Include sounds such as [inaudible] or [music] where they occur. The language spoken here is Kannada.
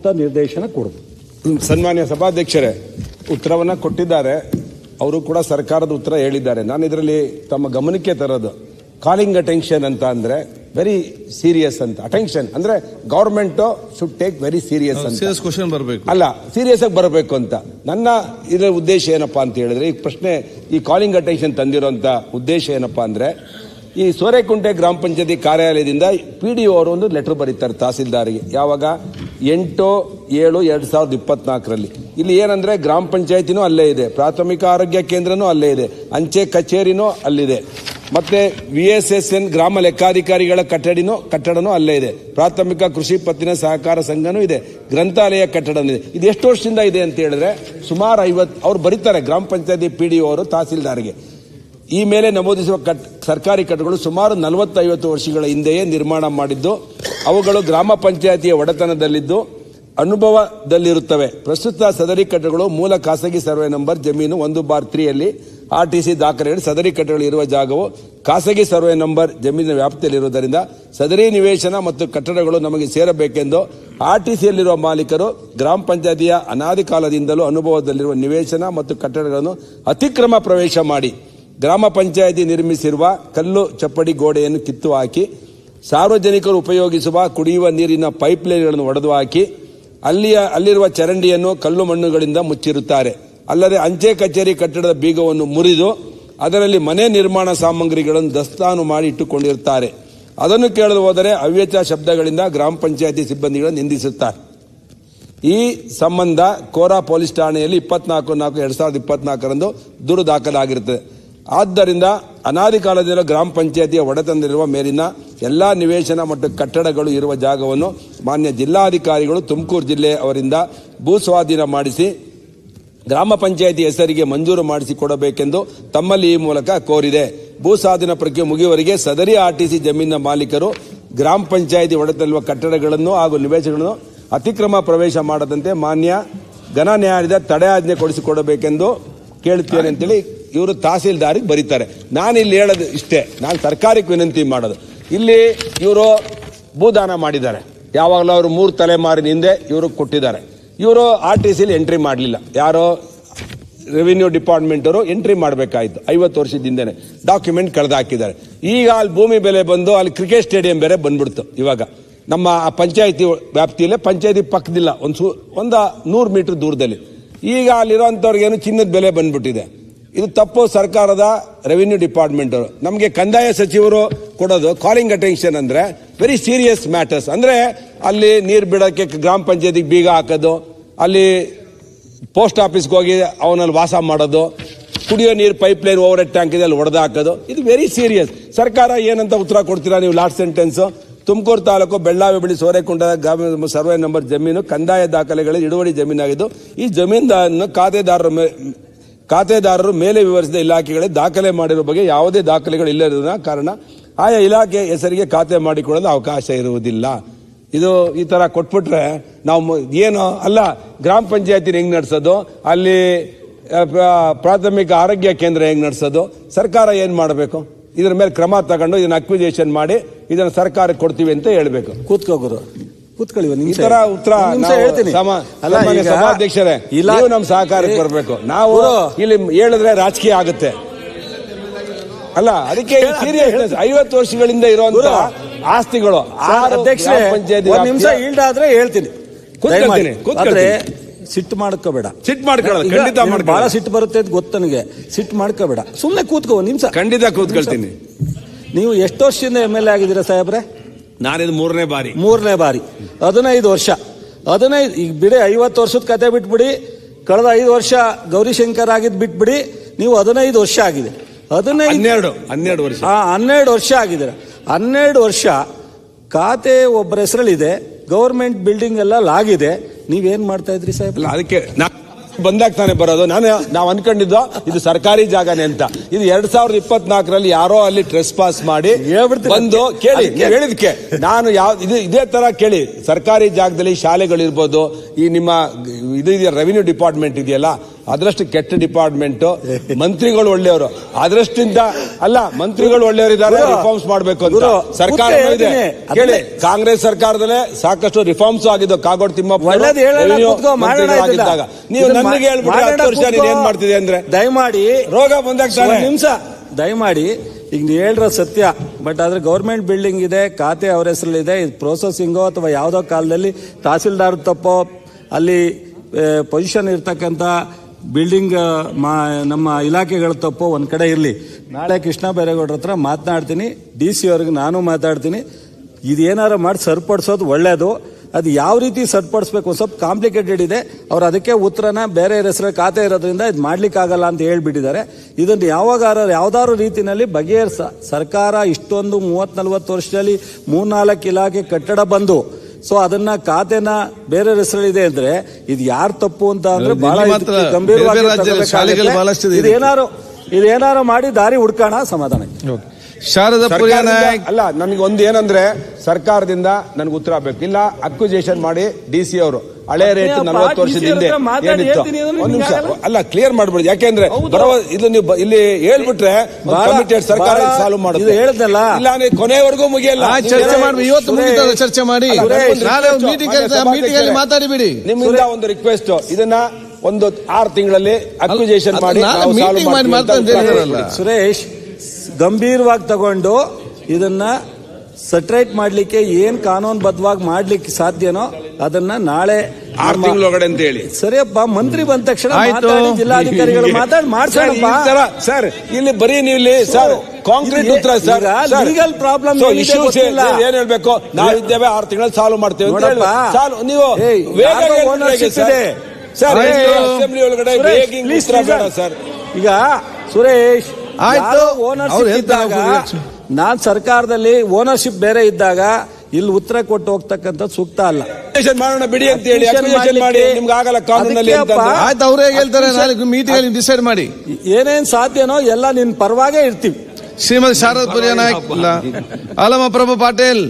ಅಂತ ನಿರ್ದೇಶನ ಕೊಡೋದು. ಸನ್ಮಾನ್ಯ ಸಭಾಧ್ಯಕ್ಷರೇ ಉತ್ತರವನ್ನ ಕೊಟ್ಟಿದ್ದಾರೆ. ಅವರು ಕೂಡ ಸರ್ಕಾರದ ಉತ್ತರ ಹೇಳಿದ್ದಾರೆ. ನಾನು ಇದರಲ್ಲಿ ತಮ್ಮ ಗಮನಕ್ಕೆ ತರೋದು ಕಾಲಿಂಗ್ ಅಟೆನ್ಷನ್ ಅಂತ ಅಂದ್ರೆ ವೆರಿ ಸೀರಿಯಸ್ ಅಂತ. ಅಟೆನ್ಷನ್ ಅಂದ್ರೆ government should take very serious ಅಂತ. ಬರಬೇಕು. ಅಲ್ಲ ಸೀರಿಯಸ್ ಆಗಿ ಬರಬೇಕು ಅಂತ. ನನ್ನ ಇದರ ಉದ್ದೇಶ ಏನಪ್ಪಾ ಅಂತ ಹೇಳಿದ್ರೆ ಈ ಪ್ರಶ್ನೆ ಈ ಕಾಲಿಂಗ್ ಅಟೆನ್ಷನ್ ತಂದಿರುವಂತ ಉದ್ದೇಶ ಏನಪ್ಪಾ ಅಂದ್ರೆ ಈ ಸೋರೆಕುಂಟೆ ಗ್ರಾಮ ಪಂಚಾಯತಿ ಕಾರ್ಯಾಲಯದಿಂದ ಪಿ ಡಿ ಅವರು ಒಂದು ಲೆಟರ್ ಬರೀತಾರೆ ತಹಸೀಲ್ದಾರ್ಗೆ. ಯಾವಾಗ? ಎಂಟು, ಏಳು, ಎರಡು ಸಾವಿರದ ಇಪ್ಪತ್ನಾಲ್ಕರಲ್ಲಿ. ಇಲ್ಲಿ ಏನಂದ್ರೆ ಗ್ರಾಮ ಪಂಚಾಯತಿನೂ ಅಲ್ಲೇ ಇದೆ. ಪ್ರಾಥಮಿಕ ಆರೋಗ್ಯ ಕೇಂದ್ರನೂ ಅಲ್ಲೇ ಇದೆ. ಅಂಚೆ ಕಚೇರಿನೂ ಅಲ್ಲಿದೆ. ಮತ್ತೆ ವಿ ಎಸ್ ಎಸ್ ಎನ್ ಗ್ರಾಮ ಲೆಕ್ಕಾಧಿಕಾರಿಗಳ ಕಟ್ಟಡಿನೂ, ಕಟ್ಟಡನೂ ಅಲ್ಲೇ ಇದೆ. ಪ್ರಾಥಮಿಕ ಕೃಷಿ ಪತ್ತಿನ ಸಹಕಾರ ಸಂಘನೂ ಇದೆ. ಗ್ರಂಥಾಲಯ ಕಟ್ಟಡನೂ ಇದೆ. ಇದು ಎಷ್ಟು ವರ್ಷದಿಂದ ಇದೆ ಅಂತ ಹೇಳಿದ್ರೆ ಸುಮಾರು ಐವತ್ತು, ಅವ್ರು ಬರೀತಾರೆ ಗ್ರಾಮ ಪಂಚಾಯತಿ ಪಿ ಡಿ ಅವರು ತಹಸೀಲ್ದಾರ್ಗೆ. ಈ ಮೇಲೆ ನಮೂದಿಸುವ ಕಟ್, ಸರ್ಕಾರಿ ಕಟ್ಟಡಗಳು ಸುಮಾರು ನಲವತ್ತೈವತ್ತು ವರ್ಷಗಳ ಹಿಂದೆಯೇ ನಿರ್ಮಾಣ ಮಾಡಿದ್ದು. ಅವುಗಳು ಗ್ರಾಮ ಪಂಚಾಯತಿಯ ಒಡೆತನದಲ್ಲಿದ್ದು ಅನುಭವದಲ್ಲಿರುತ್ತವೆ. ಪ್ರಸ್ತುತ ಸದರಿ ಕಟ್ಟಡಗಳು ಮೂಲ ಖಾಸಗಿ ಸರ್ವೆ ನಂಬರ್ ಜಮೀನು ಒಂದು ಬಾರ್ ತ್ರೀಯಲ್ಲಿ ಆರ್ ಟಿ ಸಿ ದಾಖಲೆಗಳು ಸದರಿ ಕಟ್ಟಡಗಳು ಇರುವ ಜಾಗವು ಖಾಸಗಿ ಸರ್ವೆ ನಂಬರ್ ಜಮೀನಿನ ವ್ಯಾಪ್ತಿಯಲ್ಲಿರುವುದರಿಂದ ಸದರಿ ನಿವೇಶನ ಮತ್ತು ಕಟ್ಟಡಗಳು ನಮಗೆ ಸೇರಬೇಕೆಂದು ಆರ್ ಟಿ ಸಿಯಲ್ಲಿರುವ ಮಾಲೀಕರು ಗ್ರಾಮ ಪಂಚಾಯತಿಯ ಅನಾದಿ ಕಾಲದಿಂದಲೂ ಅನುಭವದಲ್ಲಿರುವ ನಿವೇಶನ ಮತ್ತು ಕಟ್ಟಡಗಳನ್ನು ಅತಿಕ್ರಮ ಪ್ರವೇಶ ಮಾಡಿ ಗ್ರಾಮ ಪಂಚಾಯತಿ ನಿರ್ಮಿಸಿರುವ ಕಲ್ಲು ಚಪ್ಪಡಿ ಗೋಡೆಯನ್ನು ಕಿತ್ತು ಹಾಕಿ ಸಾರ್ವಜನಿಕರು ಉಪಯೋಗಿಸುವ ಕುಡಿಯುವ ನೀರಿನ ಪೈಪ್ಲೈನ್ಗಳನ್ನು ಒಡೆದು ಹಾಕಿ ಅಲ್ಲಿಯ ಅಲ್ಲಿರುವ ಚರಂಡಿಯನ್ನು ಕಲ್ಲು ಮಣ್ಣುಗಳಿಂದ ಮುಚ್ಚಿರುತ್ತಾರೆ. ಅಲ್ಲದೆ ಅಂಚೆ ಕಚೇರಿ ಕಟ್ಟಡದ ಬೀಗವನ್ನು ಮುರಿದು ಅದರಲ್ಲಿ ಮನೆ ನಿರ್ಮಾಣ ಸಾಮಗ್ರಿಗಳನ್ನು ದಸ್ತಾನು ಮಾಡಿ ಇಟ್ಟುಕೊಂಡಿರುತ್ತಾರೆ. ಅದನ್ನು ಕೇಳಲು ಹೋದರೆ ಅವ್ಯಚ ಶಬ್ದಗಳಿಂದ ಗ್ರಾಮ ಪಂಚಾಯಿತಿ ಸಿಬ್ಬಂದಿಗಳನ್ನು ನಿಂದಿಸುತ್ತಾರೆ. ಈ ಸಂಬಂಧ ಕೋರಾ ಪೊಲೀಸ್ ಠಾಣೆಯಲ್ಲಿ ಇಪ್ಪತ್ನಾಲ್ಕು ನಾಲ್ಕು ಎರಡು ಸಾವಿರದ ಇಪ್ಪತ್ನಾಲ್ಕರಂದು ದೂರು ದಾಖಲಾಗಿರುತ್ತದೆ. ಆದ್ದರಿಂದ ಅನಾದಿ ಕಾಲದಿಂದ ಗ್ರಾಮ ಪಂಚಾಯತಿಯ ಒಡೆತನದಲ್ಲಿರುವ ಮೇಲಿನ ಎಲ್ಲಾ ನಿವೇಶನ ಮತ್ತು ಕಟ್ಟಡಗಳು ಇರುವ ಜಾಗವನ್ನು ಮಾನ್ಯ ಜಿಲ್ಲಾಧಿಕಾರಿಗಳು ತುಮಕೂರು ಜಿಲ್ಲೆ ಅವರಿಂದ ಭೂ ಸ್ವಾಧೀನ ಮಾಡಿಸಿ ಗ್ರಾಮ ಪಂಚಾಯಿತಿ ಹೆಸರಿಗೆ ಮಂಜೂರು ಮಾಡಿಸಿಕೊಡಬೇಕೆಂದು ತಮ್ಮಲ್ಲಿ ಈ ಮೂಲಕ ಕೋರಿದೆ. ಭೂ ಸ್ವಾಧೀನ ಪ್ರಕ್ರಿಯೆ ಮುಗಿಯುವವರೆಗೆ ಸದರಿ ಆರ್ಟಿಸಿ ಜಮೀನಿನ ಮಾಲೀಕರು ಗ್ರಾಮ ಪಂಚಾಯಿತಿ ಒಡೆತಲ್ಲಿರುವ ಕಟ್ಟಡಗಳನ್ನು ಹಾಗೂ ನಿವೇಶನಗಳನ್ನು ಅತಿಕ್ರಮ ಪ್ರವೇಶ ಮಾಡದಂತೆ ಮಾನ್ಯ ಘನ ನ್ಯಾಯಾಲಯದ ತಡೆಯಾಜ್ಞೆ ಕೊಡಿಸಿಕೊಡಬೇಕೆಂದು ಕೇಳುತ್ತೇನೆ ಅಂತೇಳಿ ಇವರು ತಹಸೀಲ್ದಾರಿಗೆ ಬರೀತಾರೆ. ನಾನು ಇಲ್ಲಿ ಹೇಳೋದು ಇಷ್ಟೇ. ನಾನು ಸರ್ಕಾರಕ್ಕೆ ವಿನಂತಿ ಮಾಡೋದು. ಇಲ್ಲಿ ಇವರು ಭೂದಾನ ಮಾಡಿದ್ದಾರೆ. ಯಾವಾಗಲೂ ಅವರು ಮೂರು ತಲೆಮಾರಿನ ಹಿಂದೆ ಇವರು ಕೊಟ್ಟಿದ್ದಾರೆ. ಇವರು ಆರ್ ಟಿ ಸಿಲಿ ಎಂಟ್ರಿ ಮಾಡಲಿಲ್ಲ. ಯಾರೋ ರೆವಿನ್ಯೂ ಡಿಪಾರ್ಟ್ಮೆಂಟ್ ಅವರು ಎಂಟ್ರಿ ಮಾಡಬೇಕಾಯ್ತು. ಐವತ್ತು ವರ್ಷದಿಂದನೇ ಡಾಕ್ಯುಮೆಂಟ್ ಕಳೆದು ಹಾಕಿದ್ದಾರೆ. ಈಗ ಅಲ್ಲಿ ಭೂಮಿ ಬೆಲೆ ಬಂದು ಅಲ್ಲಿ ಕ್ರಿಕೆಟ್ ಸ್ಟೇಡಿಯಂ ಬೇರೆ ಬಂದ್ಬಿಡ್ತು ಇವಾಗ. ನಮ್ಮ ಆ ಪಂಚಾಯತಿ ವ್ಯಾಪ್ತಿಯಲ್ಲೇ ಪಂಚಾಯತಿ ಪಕ್ಕದಿಲ್ಲ. ಒಂದು ಸು ಒಂದು ನೂರು ಮೀಟ್ರ್ ದೂರದಲ್ಲಿ. ಈಗ ಅಲ್ಲಿರೋಂಥವ್ರಿಗೇನು ಚಿನ್ನದ ಬೆಲೆ ಬಂದ್ಬಿಟ್ಟಿದೆ. ಇದು ತಪ್ಪು ಸರ್ಕಾರದ ರೆವಿನ್ಯೂ ಡಿಪಾರ್ಟ್ಮೆಂಟ್ ನಮಗೆ ಕಂದಾಯ ಸಚಿವರು ಕೊಡೋದು ಕಾಲಿಂಗ್ ಅಟೆನ್ಷನ್ ಅಂದ್ರೆ ವೆರಿ ಸೀರಿಯಸ್ ಮ್ಯಾಟರ್ಸ್ ಅಂದ್ರೆ ಅಲ್ಲಿ ನೀರು ಬಿಡೋಕೆ ಗ್ರಾಮ ಪಂಚಾಯತಿಗೆ ಬೀಗ ಹಾಕೋದು, ಅಲ್ಲಿ ಪೋಸ್ಟ್ ಆಫೀಸ್ಗೆ ಹೋಗಿ ಅವನಲ್ಲಿ ವಾಸ ಮಾಡೋದು, ಕುಡಿಯೋ ನೀರು pipeline overhead tank ಇದೆ ಅಲ್ಲಿ ಹೊಡೆದು ಹಾಕೋದು. ಇದು ವೆರಿ ಸೀರಿಯಸ್ ಸರ್ಕಾರ ಏನಂತ ಉತ್ತರ ಕೊಡ್ತೀರಾ ನೀವು ಲಾಸ್ಟ್ ಸೆಂಟೆನ್ಸ್ ತುಮಕೂರು ತಾಲೂಕು ಬೆಳ್ಳಾವಿ ಬಳಿ ಸೋರೆಕೊಂಡ ಗ್ರಾಮ ಸರ್ವೆ ನಂಬರ್ ಜಮೀನು, ಕಂದಾಯ ದಾಖಲೆಗಳಲ್ಲಿ ಇಳುವರಿ ಜಮೀನಾಗಿದ್ದು, ಈ ಜಮೀನನ್ನು ಖಾತೆದಾರರ ಖಾತೆದಾರರು ಮೇಲೆ ವಿವರಿಸಿದ ಇಲಾಖೆಗಳೇ ದಾಖಲೆ ಮಾಡಿರುವ ಬಗ್ಗೆ ಯಾವುದೇ ದಾಖಲೆಗಳು ಇಲ್ಲದ ಕಾರಣ ಆಯಾ ಇಲಾಖೆ ಹೆಸರಿಗೆ ಖಾತೆ ಮಾಡಿಕೊಳ್ಳಲು ಅವಕಾಶ ಇರುವುದಿಲ್ಲ. ಇದು ಈ ತರ ಕೊಟ್ಬಿಟ್ರೆ ನಾವು ಏನು ಅಲ್ಲ, ಗ್ರಾಮ ಪಂಚಾಯತಿನ ಹೆಂಗ್ ನಡೆಸೋದು? ಅಲ್ಲಿ ಪ್ರಾಥಮಿಕ ಆರೋಗ್ಯ ಕೇಂದ್ರ ಹೆಂಗ್ ನಡೆಸೋದು? ಸರ್ಕಾರ ಏನ್ ಮಾಡಬೇಕು? ಇದ್ರ ಮೇಲೆ ಕ್ರಮ ತಗೊಂಡು ಇದನ್ನ ಅಕ್ವಿಜೇಷನ್ ಮಾಡಿ ಇದನ್ನ ಸರ್ಕಾರಕ್ಕೆ ಕೊಡ್ತೀವಿ ಅಂತ ಹೇಳಬೇಕು. ಕೂತ್ಕೋ ಗುರು. ಕೂತ್ಕೊಳ್ಳಿ ಒಂದ್ ನಿಮಿಷ. ತರ ಉತ್ತರ ಒಂದ್ ನಿಮಿಷ ಹೇಳ್ತೀನಿ. ಸನ್ಮಾನ್ಯ ಸಭಾಧ್ಯಕ್ಷರೇ ಇಲ್ಲ ನೀವು ನಮ್ಮ ಸಹಕಾರಕ್ಕೆ ಬರಬೇಕು. ನಾವು ಇಲ್ಲಿ ಹೇಳಿದ್ರೆ ರಾಜಕೀಯ ಆಗುತ್ತೆ. ಅಲ್ಲ ಅದಕ್ಕೆ ಸೀರಿಯಸ್ನೆಸ್ ಐವತ್ತು ವರ್ಷಗಳಿಂದ ಇರುವಂತ ಆಸ್ತಿಗಳು ಆ ಅಧ್ಯಕ್ಷರೇ ಗ್ರಾಮ ನಿಮಿಷ ಈಲ್ಡ್ ಆದ್ರೆ ಹೇಳ್ತೀನಿ. ಕೂತ್ಕೊಳ್ತೀನಿ. ಕೂತ್ಕೊಳ್ತೀನಿ. ಸಿಟ್ಟು ಮಾಡ್ಕೋಬೇಡ. ಸಿಟ್ ಮಾಡ್ಕೊಳ್ಳೋದು, ಖಂಡಿತ ಮಾಡ್ಕೊಳ್ಳೋದು. ಬಹಳ ಸಿಟ್ಟು ಬರುತ್ತೆ ಅಂತ ಗೊತ್ತು ನನಗೆ. ಸಿಟ್ಟು ಮಾಡ್ಕೋಬೇಡ. ಸುಮ್ಮನೆ ಕೂತ್ಕೋ ನಿಮ್ಸ ನಿಮಿಷ. ಖಂಡಿತ ಕೂತ್ಕೊಳ್ತೀನಿ. ನೀವು ಎಷ್ಟು ವರ್ಷದಿಂದ ಎಂ ಎಲ್ ಎ ಆಗಿದ್ದೀರಾ ಸಾಹೇಬ್ರೆ? ನಾನಿದು ಮೂರನೇ ಬಾರಿ. ಮೂರನೇ ಬಾರಿ. ಹದಿನೈದು ವರ್ಷ. ಹದಿನೈದು ಈಗ ಬಿಡಿ ಐವತ್ತು ವರ್ಷದ ಕತೆ ಬಿಟ್ಬಿಡಿ. ಕಳೆದ ಐದು ವರ್ಷ ಗೌರಿಶಂಕರ್ ಆಗಿದ್ ಬಿಟ್ಬಿಡಿ. ನೀವು ಹದಿನೈದು ವರ್ಷ ಆಗಿದೆ. ಹದಿನೈದು ಹನ್ನೆರಡು ಹನ್ನೆರಡು ವರ್ಷ. ಆ ಹನ್ನೆರಡು ವರ್ಷ ಆಗಿದ್ದಾರೆ? ಹನ್ನೆರಡು ವರ್ಷ ಖಾತೆ ಒಬ್ಬರ ಹೆಸರಲ್ಲಿದೆ. ಗೌರ್ಮೆಂಟ್ ಬಿಲ್ಡಿಂಗ್ ಎಲ್ಲ ಲಾಗಿದೆ. ನೀವೇನು ಮಾಡ್ತಾ ಇದ್ರಿ ಸಾಹೇಬ್ ಅದಕ್ಕೆ ಬಂದಾಗ ತಾನೇ ಬರೋದು. ನಾನು ನಾವು ಅನ್ಕೊಂಡಿದ್ದು ಇದು ಸರ್ಕಾರಿ ಜಾಗನೇ ಅಂತ. ಇದು ಎರಡ್ ಸಾವಿರದ ಇಪ್ಪತ್ನಾಲ್ಕರಲ್ಲಿ ಯಾರೋ ಅಲ್ಲಿ ಟ್ರೆಸ್ ಪಾಸ್ ಮಾಡಿ. ಬಂದು ಕೇಳಿ ಹೇಳಿದ್ಕೆ. ನಾನು ಯಾವ ಇದು ಇದೇ ತರ ಕೇಳಿ. ಸರ್ಕಾರಿ ಜಾಗದಲ್ಲಿ ಶಾಲೆಗಳಿರ್ಬೋದು ಈ ನಿಮ್ಮ ಇದು ಇದೆಯಾ ರೆವಿನ್ಯೂ ಡಿಪಾರ್ಟ್ಮೆಂಟ್ ಇದೆಯಲ್ಲ? ಅದರಷ್ಟು ಕೆಟ್ಟ ಡಿಪಾರ್ಟ್ಮೆಂಟ್ ಮಂತ್ರಿಗಳು ಒಳ್ಳೆಯವರು. ಅದರಷ್ಟಿಂದ ಅಲ್ಲ ಮಂತ್ರಿಗಳು ಒಳ್ಳೆಯವರಿದ್ದಾರೆ ರಿಫಾರ್ಮ್ಸ್ ಮಾಡಬೇಕು ಅಂತ. ಸರ್ಕಾರ ಇದೆ. ಕೇಳಿ ಕಾಂಗ್ರೆಸ್ ಸರ್ಕಾರದಲ್ಲೇ ಸಾಕಷ್ಟು ರಿಫಾರ್ಮ್ಸ್ ಆಗಿದ್ದು ಕಾಗೋಡು ತಿಮ್ಮಪ್ಪ ಆಗಿದ್ದಾಗ ನೀವು ನನಗೆ ಹೇಳ್ಬಿಟ್ರೆ ಹತ್ತು ವರ್ಷ ನೀನ್. ಏನ್ ಮಾಡ್ತಿದೆ ಅಂದ್ರೆ? ದಯಮಾಡಿ ರೋಗ ಬಂದಾಗ ನಿಮಿಷ. ದಯಮಾಡಿ ಈಗ ನೀವು ಹೇಳಿರೋ ಸತ್ಯ ಬಟ್ ಆದ್ರೆ ಗೌರ್ಮೆಂಟ್ ಬಿಲ್ಡಿಂಗ್ ಇದೆ ಖಾತೆ ಅವ್ರ ಹೆಸರಲ್ಲಿದೆ ಇದು ಪ್ರೊಸೆಸಿಂಗೋ ಅಥವಾ ಯಾವುದೋ ಕಾಲದಲ್ಲಿ ತಹಸೀಲ್ದಾರ್ ತಪ್ಪೋ ಅಲ್ಲಿ ಪೊಸಿಷನ್ ಇರ್ತಕ್ಕಂಥ ಬಿಲ್ಡಿಂಗ್ ಮಾ, ನಮ್ಮ ಇಲಾಖೆಗಳ ತಪ್ಪು ಒಂದು ಕಡೆ ಇರಲಿ. ನಾಳೆ ಕೃಷ್ಣ ಬೈರೇಗೌಡ್ರ ಹತ್ರ ಮಾತನಾಡ್ತೀನಿ. ಡಿ ಸಿ ಅವ್ರಿಗೆ ನಾನು ಮಾತಾಡ್ತೀನಿ ಇದೇನಾರು ಮಾಡಿ ಸರಿಪಡಿಸೋದು ಒಳ್ಳೆಯದು ಅದು ಯಾವ ರೀತಿ ಸರಿಪಡಿಸ್ಬೇಕು? ಸ್ವಲ್ಪ ಕಾಂಪ್ಲಿಕೇಟೆಡ್ ಇದೆ. ಅವ್ರು ಅದಕ್ಕೆ ಉತ್ತರನ ಬೇರೆ ಹೆಸರ ಖಾತೆ ಇರೋದ್ರಿಂದ ಇದು ಮಾಡ್ಲಿಕ್ಕಾಗಲ್ಲ ಅಂತ ಹೇಳ್ಬಿಟ್ಟಿದ್ದಾರೆ. ಇದನ್ನು ಯಾವಾಗಾರ ಯಾವ್ದಾದ್ರು ರೀತಿಯಲ್ಲಿ ಬಗೆಹರಿಸ ಸರ್ಕಾರ ಇಷ್ಟೊಂದು ಮೂವತ್ ನಲ್ವತ್ತು ವರ್ಷದಲ್ಲಿ ಮೂರ್ನಾಲ್ಕು ಇಲಾಖೆ ಕಟ್ಟಡ ಬಂದು ಸೊ ಅದನ್ನ ಖಾತೆನ ಬೇರೆ ಹೆಸರಲ್ಲಿದೆ ಅಂದ್ರೆ ಇದು ಯಾರು ತಪ್ಪು ಅಂತ ಅಂದ್ರೆ ಬಹಳ ಗಂಭೀರವಾಗಿ. ಇದೇನಾರು ಇದೇನಾರು ಮಾಡಿ ದಾರಿ ಹುಡ್ಕೋಣ ಸಮಾಧಾನ ಶಾರದಾ ಪುರಿಯ ಸರ್ಕಾರದಿಂದ- ನಾಯಕ್ ಅಲ್ಲ ನನಗೆ ಒಂದು ಏನಂದ್ರೆ ಸರ್ಕಾರದಿಂದ ನನಗೆ ಉತ್ತರ ಬೇಕು ಇಲ್ಲ ಅಕ್ವಿಜೇಷನ್ ಮಾಡಿ ಡಿ ಸಿ ಅವರು. ಹಳೆ ರೇಟ್ ನಲವತ್ತು ವರ್ಷದ ಹಿಂದೆ ಮಾತಾಡಿ ಏನಿತ್ತು? ಒಂದ್ ನಿಮಿಷ. ಅಲ್ಲ ಕ್ಲಿಯರ್ ಮಾಡ್ಬಿಡಿ. ಯಾಕೆಂದ್ರೆ. ಇದು ನೀವು ಇಲ್ಲಿ ಹೇಳ್ಬಿಟ್ರೆ ಸರ್ಕಾರ ಸಾಲ್ವ್ ಮಾಡುದು ಇದು ಹೇಳ್ದಲ್ಲ. ಇಲ್ಲ ಅಂದ್ರೆ ಕೊನೆವರೆಗೂ ಮುಗಿಯಲ್ಲ. ಚರ್ಚೆ ಮಾಡಿ ಇವತ್ತು ಮುಗಿತದ ಚರ್ಚೆ ಮಾಡಿ. ಮೀಟಿಂಗ್ ಮೀಟಿಂಗ್ ಅಲ್ಲಿ ಮಾತಾಡಿಬಿಡಿ ನಿಮ್ಮಿಂದ ಒಂದು ರಿಕ್ವೆಸ್ಟ್ ಇದನ್ನ ಒಂದು ಆರು ತಿಂಗಳಲ್ಲಿ ಅಕ್ವಿಜೇಷನ್ ಮಾಡಿ ನಾವು. ಸುರೇಶ್ ಗಂಭೀರವಾಗಿ ತಗೊಂಡು ಇದನ್ನ ಸಟ್ರೈಟ್ ಮಾಡ್ಲಿಕ್ಕೆ ಏನ್ ಕಾನೂನುಬದ್ಧವಾಗಿ ಮಾಡ್ಲಿಕ್ಕೆ ಸಾಧ್ಯನೋ ಅದನ್ನ ನಾಳೆ ಆರು ತಿಂಗಳೊಳಗಡೆ ಅಂತ ಹೇಳಿ ಸರಿಯಪ್ಪ ಮಂತ್ರಿ ಬಂದ ತಕ್ಷಣ. ಮಾತಾಡಿ ಜಿಲ್ಲಾಧಿಕಾರಿಗಳು [laughs] ಮಾತಾಡಿ ಸರ್, ಮಾಡ್ಸೋಣಪ್ಪ ಸರ್ ಇಲ್ಲಿ ಬರೀ ನೀವು ಇಲ್ಲಿ ಸರ್ ಕಾಂಕ್ರೀಟ್ ಉತ್ತರ ಸರ್ ಈಗ ಪ್ರಾಬ್ಲಮ್ legal problem so ಏನಿದೆ issues ಗೊತ್ತಿಲ್ಲ. ಏನ್- ಹೇಳ್ಬೇಕು ನಾವು ಇದ್ದೇವೆ ಆರು ತಿಂಗಳಲ್ಲಿ ಸಾಲ್ವ್ ಮಾಡ್ತೇವೆ ಅಂತ ನೋಡಪ್ಪ. ಹೇಳಿ ಸಾಲ್ವ್ ನೀವು ಏಯ್, ವೇಗ ಯಾರ್ದೋ ಹೇಳ್ಬಿಟ್ರೆ ownership ಸರ್? ಇದೆ. ಸರ್ ಆಯ್ತು. ಅಸೆಂಬ್ಲಿ ಒಳಗಡೆ ಸುರೇಶ್, ಬೇಗಿಂಗ್ please ಉತ್ತರ ಬೇಡ listen. ಸರ್ ಈಗ ಸುರೇಶ್ ಆಯ್ತು. ಓನರ್ಸ್ ಅವ್ರು. ನಾನ್ ಸರ್ಕಾರದಲ್ಲಿ ಓನರ್ಶಿಪ್ ಬೇರೆ ಇದ್ದಾಗ ಇಲ್ಲಿ ಉತ್ತರ ಕೊಟ್ಟು ಹೋಗ್ತಕ್ಕಂಥ ಸೂಕ್ತ ಅಲ್ಲ. ಮಾಡೋಣ ಬಿಡಿ ಅಂತ ಹೇಳಿ ಮಾಡಿ ನಿಮ್ಗೆ ಆಗಲ್ಲ ಕಾನೂನಲ್ಲಿ ಅದಕ್ಕೆ ಅಂತ ಅಪ್ಪ. ಆಯ್ತು ಅವರೇ ಹೇಳ್ತಾರೆ ನಾಳೆ ಮೀಟಿಂಗ್ ಅಲ್ಲಿ ಡಿಸೈಡ್ ಮಾಡಿ. ಏನೇನ್ ಸಾಧ್ಯನೋ ಎಲ್ಲ ನಿನ್ ಪರವಾಗೇ ಇರ್ತೀವಿ. ಶ್ರೀಮತಿ ಶಾರದ ಪುರಿಯ ನಾಯಕ್ ಪ್ರಭು ಪಾಟೀಲ್.